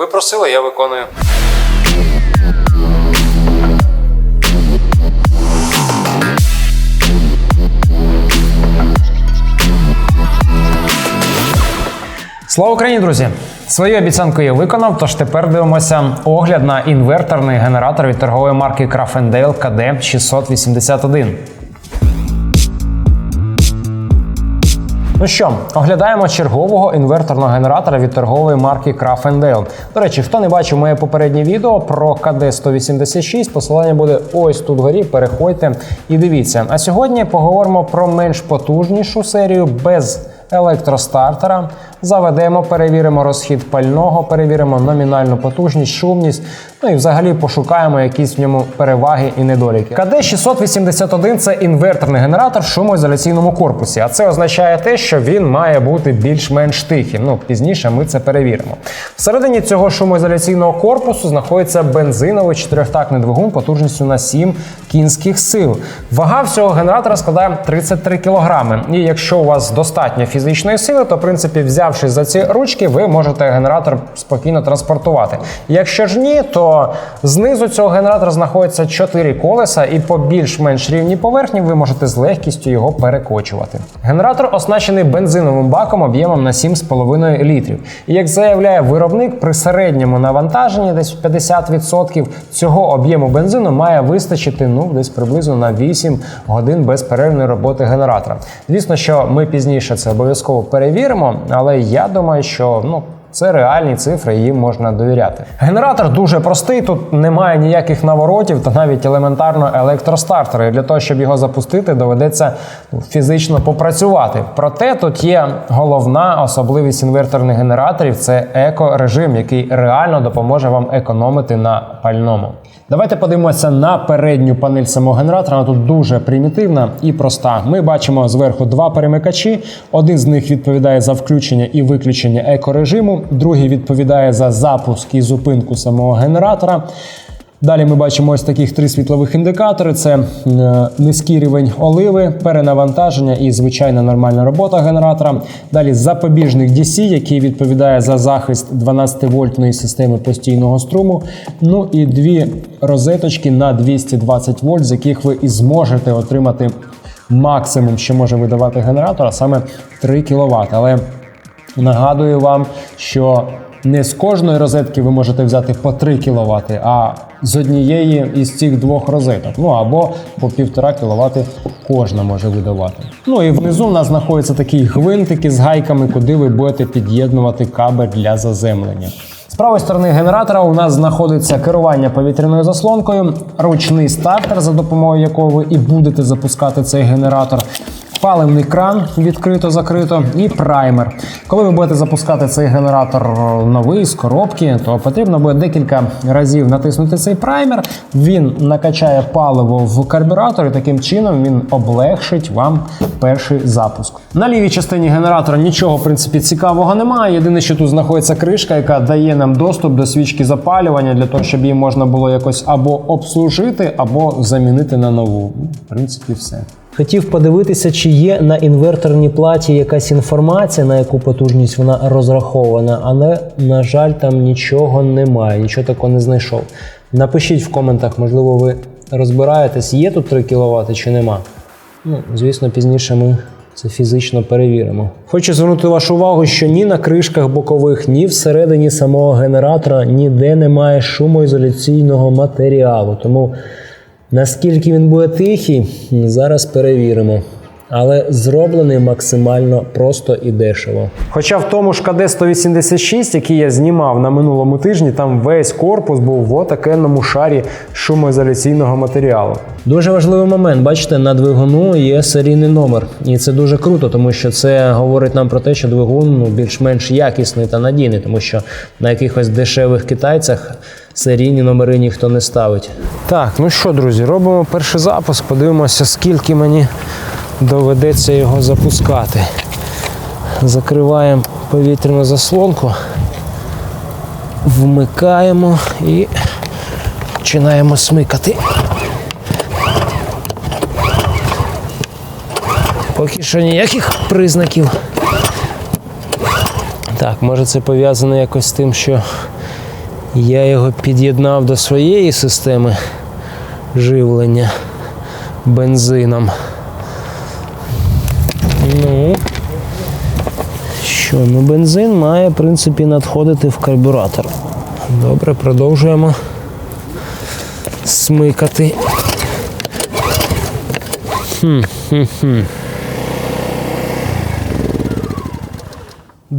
Ви просили, я виконую. Слава Україні, друзі! Свою обіцянку я виконав, тож тепер дивимося огляд на інверторний генератор від торгової марки Crafendale KD 681. Ну що, оглядаємо чергового інверторного генератора від торгової марки Crafendale. До речі, хто не бачив моє попереднє відео про КД-186, посилання буде ось тут вгорі. Переходьте і дивіться. А сьогодні поговоримо про менш потужнішу серію без електростартера. Заведемо, перевіримо розхід пального, перевіримо номінальну потужність, шумність. Ну і взагалі пошукаємо якісь в ньому переваги і недоліки. КД-681 це інверторний генератор в шумоізоляційному корпусі. А це означає те, що він має бути більш-менш тихим. Ну, пізніше ми це перевіримо. Всередині цього шумоізоляційного корпусу знаходиться бензиновий чотирьохтактний двигун потужністю на 7 кінських сил. Вага всього генератора складає 33 кг. І якщо у вас достатньо фізичної сили, то в принципі, взявшись за ці ручки, ви можете генератор спокійно транспортувати. Якщо ж ні, то знизу цього генератора знаходиться 4 колеса, і по більш-менш рівній поверхні ви можете з легкістю його перекочувати. Генератор оснащений бензиновим баком об'ємом на 7,5 літрів. І як заявляє виробник, при середньому навантаженні десь 50% цього об'єму бензину має вистачити ну десь приблизно на 8 годин безперервної роботи генератора. Звісно, що ми пізніше це обов'язково перевіримо, але я думаю, що ну. Це реальні цифри, їм можна довіряти. Генератор дуже простий, тут немає ніяких наворотів та навіть елементарно електростартера. Для того, щоб його запустити, доведеться ну, фізично попрацювати. Проте тут є головна особливість інверторних генераторів це еко-режим, який реально допоможе вам економити на пальному. Давайте подивимося на передню панель самого генератора. Вона тут дуже примітивна і проста. Ми бачимо зверху два перемикачі. Один з них відповідає за включення і виключення екорежиму, другий відповідає за запуск і зупинку самого генератора. Далі ми бачимо ось таких три світлових індикатори: це е, низький рівень оливи, перенавантаження і звичайна нормальна робота генератора. Далі запобіжник DC, який відповідає за захист 12-вольтної системи постійного струму. Ну і дві розеточки на 220 вольт, з яких ви і зможете отримати максимум, що може видавати генератор, а саме 3 кВт. Але нагадую вам, що не з кожної розетки ви можете взяти по 3 кВт, а з однієї із цих двох розеток. Ну або по 1,5 кВт кожна може видавати. Ну і внизу в нас знаходяться такі гвинтики з гайками, куди ви будете під'єднувати кабель для заземлення. З правої сторони генератора у нас знаходиться керування повітряною заслонкою, ручний стартер, за допомогою якого ви і будете запускати цей генератор. Паливний кран відкрито-закрито і праймер. Коли ви будете запускати цей генератор новий з коробки, то потрібно буде декілька разів натиснути цей праймер. Він накачає паливо в карбюратор, і таким чином він облегшить вам перший запуск. На лівій частині генератора нічого в принципі цікавого немає. Єдине, що тут знаходиться кришка, яка дає нам доступ до свічки запалювання для того, щоб її можна було якось або обслужити, або замінити на нову. В принципі, все. Хотів подивитися, чи є на інверторній платі якась інформація, на яку потужність вона розрахована, але, на жаль, там нічого немає, нічого такого не знайшов. Напишіть в коментах, можливо, ви розбираєтесь, є тут 3 кВт чи нема. Ну, звісно, пізніше ми це фізично перевіримо. Хочу звернути вашу увагу, що ні на кришках бокових, ні всередині самого генератора ніде немає шумоізоляційного матеріалу. Тому Наскільки він буде тихий, зараз перевіримо. Але зроблений максимально просто і дешево. Хоча в тому ж КД-186, який я знімав на минулому тижні, там весь корпус був в отакенному шарі шумоізоляційного матеріалу. Дуже важливий момент. Бачите, на двигуну є серійний номер, і це дуже круто, тому що це говорить нам про те, що двигун ну, більш-менш якісний та надійний, тому що на якихось дешевих китайцях серійні номери ніхто не ставить. Так, ну що, друзі, робимо перший запуск, подивимося, скільки мені доведеться його запускати. Закриваємо повітряну заслонку, вмикаємо і починаємо смикати. Поки що ніяких признаків. Так, може це пов'язано якось з тим, що Я його під'єднав до своєї системи живлення бензином. Ну, що, ну бензин має, в принципі, надходити в карбюратор. Добре, продовжуємо смикати.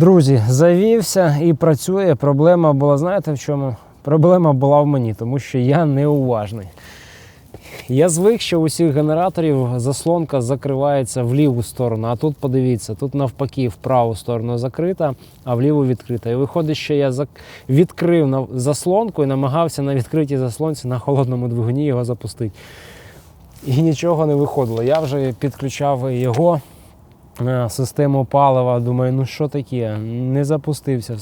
Друзі, завівся і працює. Проблема була, знаєте в чому? Проблема була в мені, тому що я неуважний. Я звик, що у усіх генераторів заслонка закривається в ліву сторону, а тут подивіться, тут навпаки в праву сторону закрита, а в ліву відкрита. І виходить, що я відкрив заслонку і намагався на відкритій заслонці на холодному двигуні його запустити. І нічого не виходило. Я вже підключав його систему палива. Думаю, ну що таке, не запустився.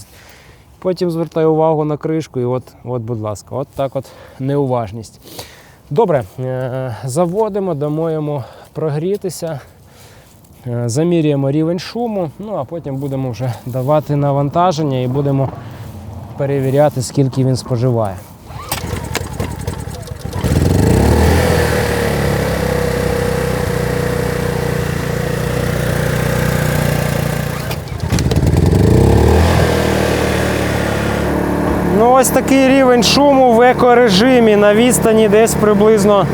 Потім звертаю увагу на кришку, і от, от будь ласка, от так от неуважність. Добре, е, заводимо, дамо прогрітися, е, замірюємо рівень шуму, ну а потім будемо вже давати навантаження і будемо перевіряти, скільки він споживає. Ось такий рівень шуму в екорежимі на відстані десь приблизно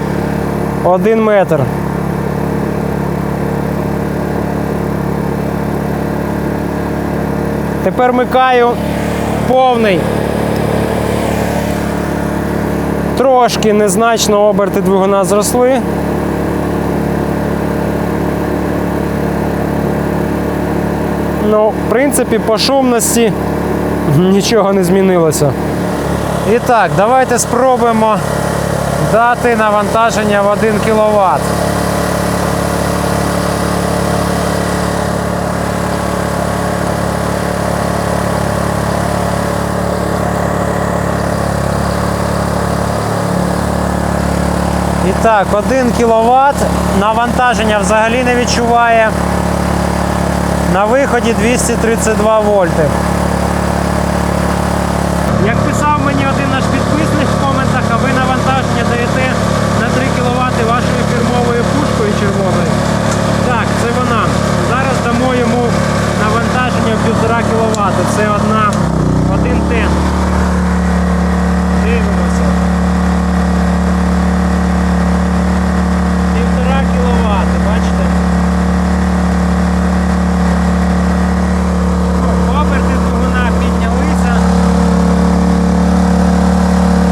1 метр. Тепер микаю повний. Трошки незначно оберти двигуна зросли. Ну, в принципі, по шумності нічого не змінилося. І так, давайте спробуємо дати навантаження в 1 кВт. І так, 1 кВт навантаження взагалі не відчуває. На виході 232 вольти. Як писав мені один наш підписник в коментах, а ви навантаження даєте на 3 кВт вашою фірмовою пушкою. Так, це вона. Зараз дамо йому навантаження в 1,5 кВт. Це одна, один тен. Дивимося. 1,5 кВт, бачите? Оберти двигуна піднялися.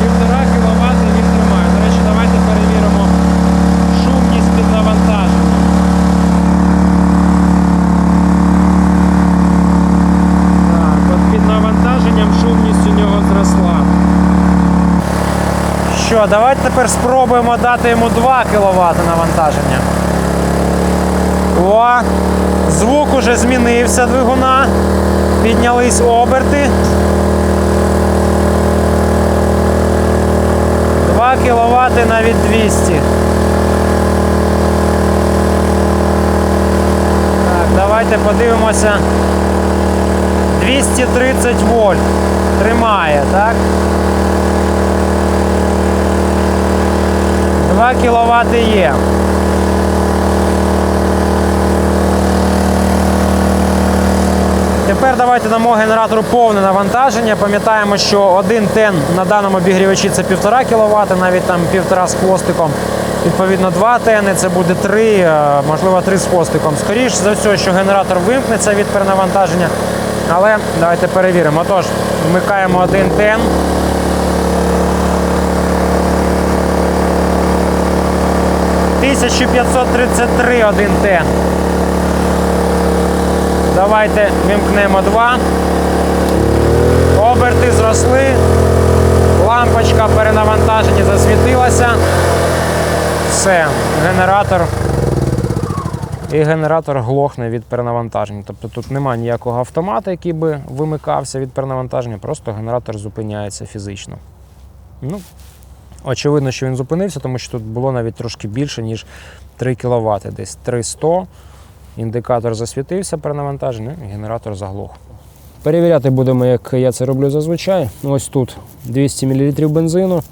Півтора кВт він тримає. До речі, давайте перевіримо шумність під навантаженням. Так, от під навантаженням шумність у нього зросла. Давайте тепер спробуємо дати йому 2 кВт навантаження. О, звук уже змінився двигуна. Піднялись оберти. 2 кВт навіть 200. Так, давайте подивимося. 230 вольт. Тримає, так? 2 кВт є. Тепер давайте дамо генератору повне навантаження. Пам'ятаємо, що один тен на даному обігрівачі це 1,5 кВт, навіть там 1,5 з хвостиком. Відповідно, 2 тени це буде 3, можливо, 3 з хвостиком. Скоріше за все, що генератор вимкнеться від перенавантаження. Але давайте перевіримо. Отож, вмикаємо один тен. «1533 один тен. Давайте вимкнемо два. Оберти зросли. Лампочка перенавантаження засвітилася. Все, генератор. І генератор глохне від перенавантаження. Тобто тут немає ніякого автомата, який би вимикався від перенавантаження, просто генератор зупиняється фізично. Ну, очевидно, що він зупинився, тому що тут було навіть трошки більше, ніж 3 кВт, десь 300. Індикатор засвітився при навантаженні, і генератор заглох. Перевіряти будемо, як я це роблю зазвичай. Ось тут 200 мл бензину.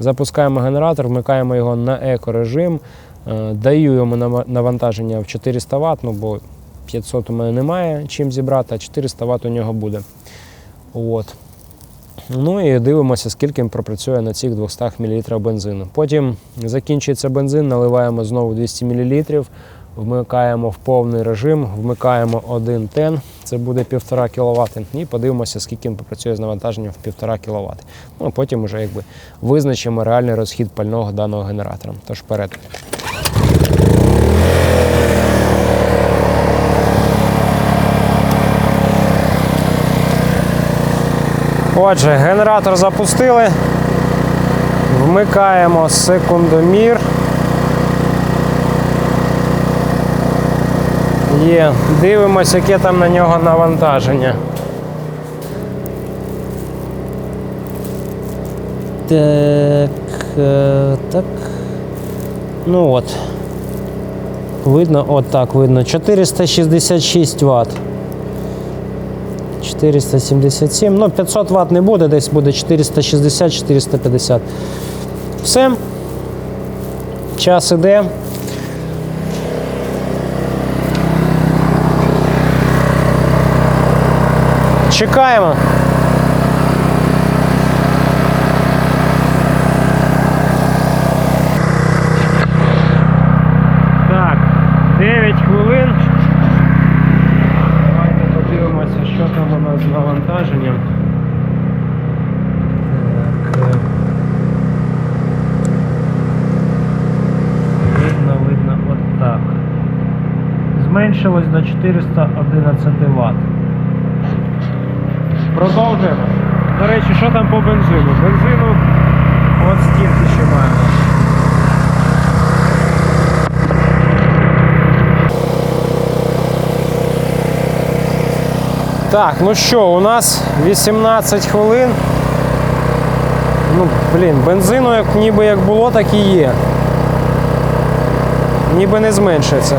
Запускаємо генератор, вмикаємо його на екорежим. Е, Даю йому навантаження в 400 Вт, ну бо 500 у мене немає чим зібрати, а 400 Вт у нього буде. От. Ну і дивимося, скільки пропрацює на цих 200 мл бензину. Потім закінчується бензин, наливаємо знову 200 мл, вмикаємо в повний режим, вмикаємо один тен, це буде 1,5 кВт, і подивимося, скільки він попрацює з навантаженням в 1,5 кВт. Ну, а потім вже якби визначимо реальний розхід пального даного генератора. Тож вперед. Отже, генератор запустили. Вмикаємо секундомір. Є. Дивимося, яке там на нього навантаження. Так, е, так. Ну от. Видно, от так видно. 466 Вт. 477. Ну, 500 Вт не буде, десь буде 460-450. Все. Час іде. Чекаємо. Так, 9 хвилин. Давайте подивимося, що там у нас з навантаженням. Так. е. Видно, видно, от так. Зменшилось до 411 Вт. Продовжуємо. До речі, що там по бензину? Бензину от стільки ще маємо. Так, ну що, у нас 18 хвилин. Ну, блін, бензину як ніби як було, так і є. Ніби не зменшується.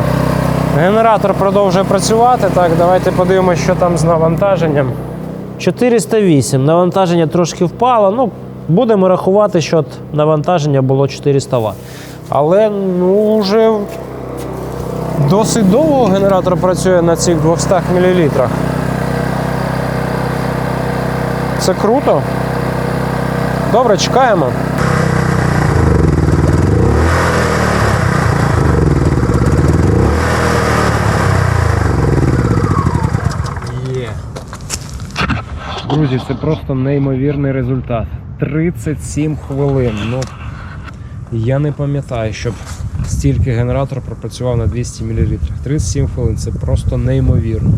Генератор продовжує працювати. Так, давайте подивимося, що там з навантаженням. 408. Навантаження трошки впало. Ну, будемо рахувати, що навантаження було 400 Вт. Але ну, вже досить довго генератор працює на цих 200 мл. Це круто. Добре, чекаємо. Є. Друзі, це просто неймовірний результат. 37 хвилин. Ну, я не пам'ятаю, щоб стільки генератор пропрацював на 200 мл. 37 хвилин це просто неймовірно.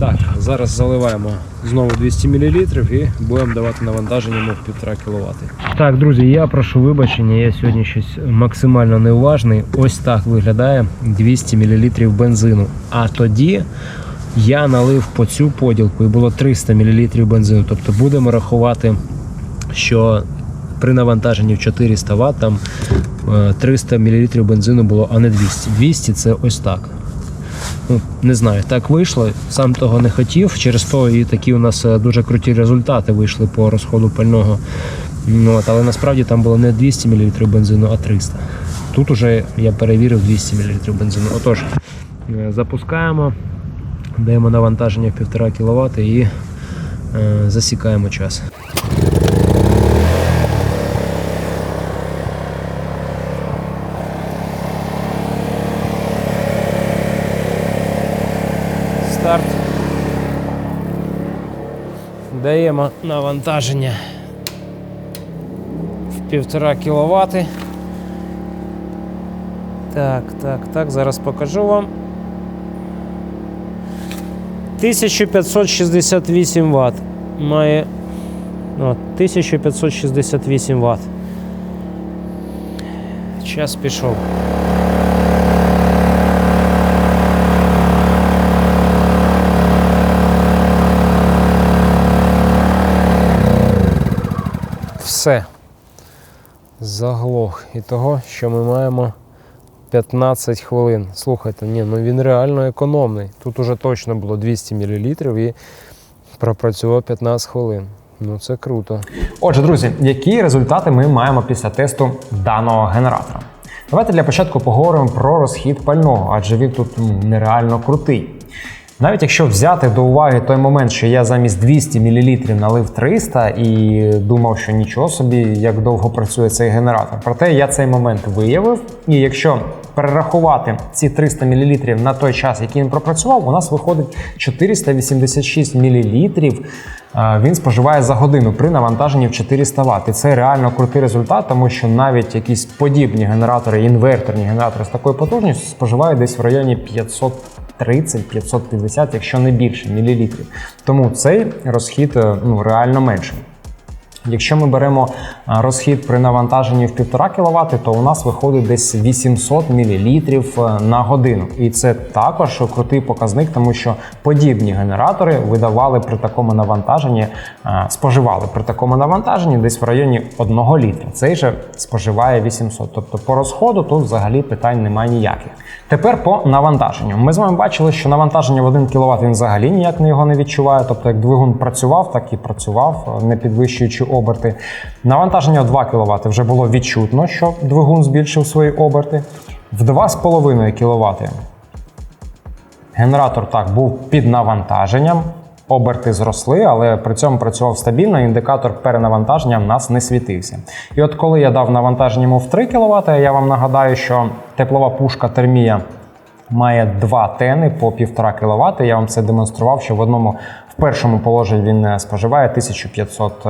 Так, зараз заливаємо знову 200 мл і будемо давати навантаження мов 1,5 кВт. Так, друзі, я прошу вибачення, я сьогодні щось максимально неуважний. Ось так виглядає 200 мл бензину. А тоді я налив по цю поділку і було 300 мл бензину. Тобто будемо рахувати, що при навантаженні в 400 Вт там е, 300 мл бензину було, а не 200. 200 це ось так. Ну, не знаю, так вийшло. Сам того не хотів. Через то і такі у нас е, дуже круті результати вийшли по розходу пального. Ну, але насправді там було не 200 мл бензину, а 300. Тут уже я перевірив 200 мл бензину. Отож, е, запускаємо, даємо навантаження в 1,5 кВт і е, засікаємо час. Старт. Даємо навантаження в 1,5 кВт. Так, так, так, зараз покажу вам. 1568 Вт. Має. О, 1568 Вт. Час пішов. Все. Заглох. І того, що ми маємо 15 хвилин. Слухайте, ні, ну він реально економний. Тут уже точно було 200 мл і Пропрацював 15 хвилин. Ну це круто. Отже, друзі, які результати ми маємо після тесту даного генератора? Давайте для початку поговоримо про розхід пального, адже він тут ну, нереально крутий. Навіть якщо взяти до уваги той момент, що я замість 200 мл налив 300 і думав, що нічого собі, як довго працює цей генератор. Проте я цей момент виявив, і якщо перерахувати ці 300 мл на той час, який він пропрацював, у нас виходить 486 мл він споживає за годину при навантаженні в 400 Вт. І це реально крутий результат, тому що навіть якісь подібні генератори, інверторні генератори з такою потужністю споживають десь в районі 530-550, якщо не більше, мілілітрів. Тому цей розхід е, ну, реально менший. Якщо ми беремо розхід при навантаженні в 1,5 кВт, то у нас виходить десь 800 мл на годину. І це також крутий показник, тому що подібні генератори видавали при такому навантаженні, споживали при такому навантаженні десь в районі 1 літра. Цей же споживає 800. Тобто по розходу тут взагалі питань немає ніяких. Тепер по навантаженню. Ми з вами бачили, що навантаження в 1 кВт він взагалі ніяк не його не відчуває. Тобто, як двигун працював, так і працював, не підвищуючи оберти. Навантаження в 2 кВт вже було відчутно, що двигун збільшив свої оберти. В 2,5 кВт. Генератор так був під навантаженням. Оберти зросли, але при цьому працював стабільно, індикатор перенавантаження в нас не світився. І от коли я дав навантаження йому в 3 кВт, я вам нагадаю, що теплова пушка термія має 2 тени по 1,5 кВт. Я вам це демонстрував, що в одному в першому положенні він е, споживає 1500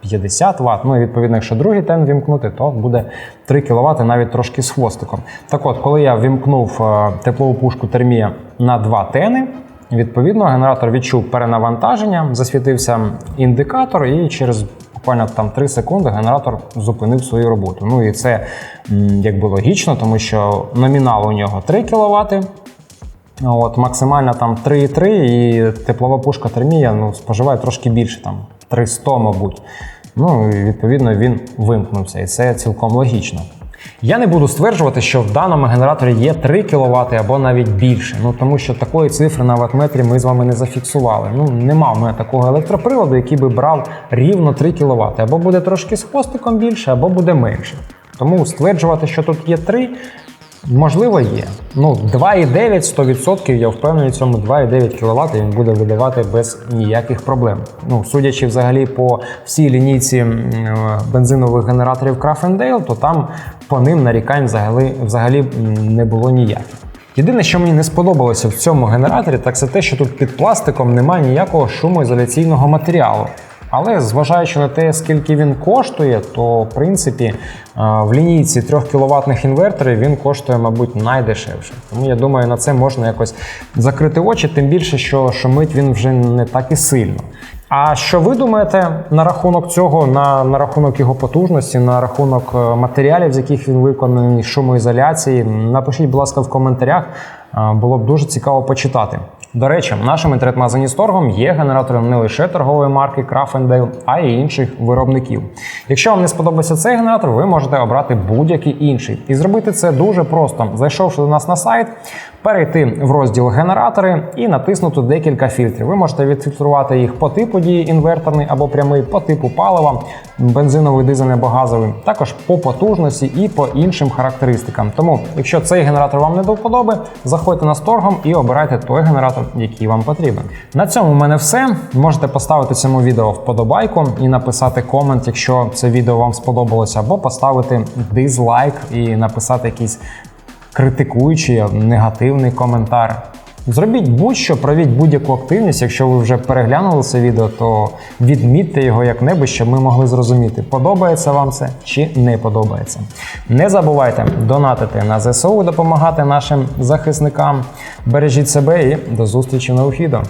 50 Вт. Ну і відповідно, якщо другий тен вімкнути, то буде 3 кВт, навіть трошки з хвостиком. Так от, коли я вімкнув е, теплову пушку термія на 2 тени, відповідно, генератор відчув перенавантаження, засвітився індикатор, і через буквально там 3 секунди генератор зупинив свою роботу. Ну і це якби логічно, тому що номінал у нього 3 кВт. От, Максимально там 3,3 і теплова пушка термія ну, споживає трошки більше там 300, мабуть. Ну і відповідно він вимкнувся, і це цілком логічно. Я не буду стверджувати, що в даному генераторі є 3 кВт або навіть більше. Ну тому що такої цифри на ватметрі ми з вами не зафіксували. Ну нема в мене такого електроприладу, який би брав рівно 3 кВт. Або буде трошки з хвостиком більше, або буде менше. Тому стверджувати, що тут є 3, можливо, є. Ну 2,9 100% я впевнений, в цьому 2,9 кВт він буде видавати без ніяких проблем. Ну, судячи взагалі по всій лінійці бензинових генераторів Craft то там по ним нарікань взагалі, взагалі не було ніяких. Єдине, що мені не сподобалося в цьому генераторі, так це те, що тут під пластиком немає ніякого шумоізоляційного матеріалу. Але зважаючи на те, скільки він коштує, то в принципі е, в лінійці 3 кВт інверторів він коштує, мабуть, найдешевше. Тому я думаю, на це можна якось закрити очі, тим більше, що шумить він вже не так і сильно. А що ви думаєте на рахунок цього, на, на рахунок його потужності, на рахунок е, матеріалів, з яких він виконаний, шумоізоляції? Напишіть, будь ласка, в коментарях. Е, Було б дуже цікаво почитати. До речі, нашим інтернет-магазині торгом є генератором не лише торгової марки Craft а й інших виробників. Якщо вам не сподобається цей генератор, ви можете обрати будь-який інший. І зробити це дуже просто. Зайшовши до нас на сайт, перейти в розділ генератори і натиснути декілька фільтрів. Ви можете відфільтрувати їх по типу дії інверторний або прямий, по типу палива, бензиновий, дизельний або газовий, також по потужності і по іншим характеристикам. Тому, якщо цей генератор вам не до вподоби, заходьте на торгом і обирайте той генератор, який вам потрібен. На цьому в мене все. Можете поставити цьому відео вподобайку і написати комент, якщо це відео вам сподобалося, або поставити дизлайк і написати якийсь критикуючий, негативний коментар. Зробіть будь-що, провіть будь-яку активність. Якщо ви вже переглянули це відео, то відмітьте його як-небудь, щоб ми могли зрозуміти, подобається вам це чи не подобається. Не забувайте донатити на ЗСУ, допомагати нашим захисникам. Бережіть себе і до зустрічі на відео.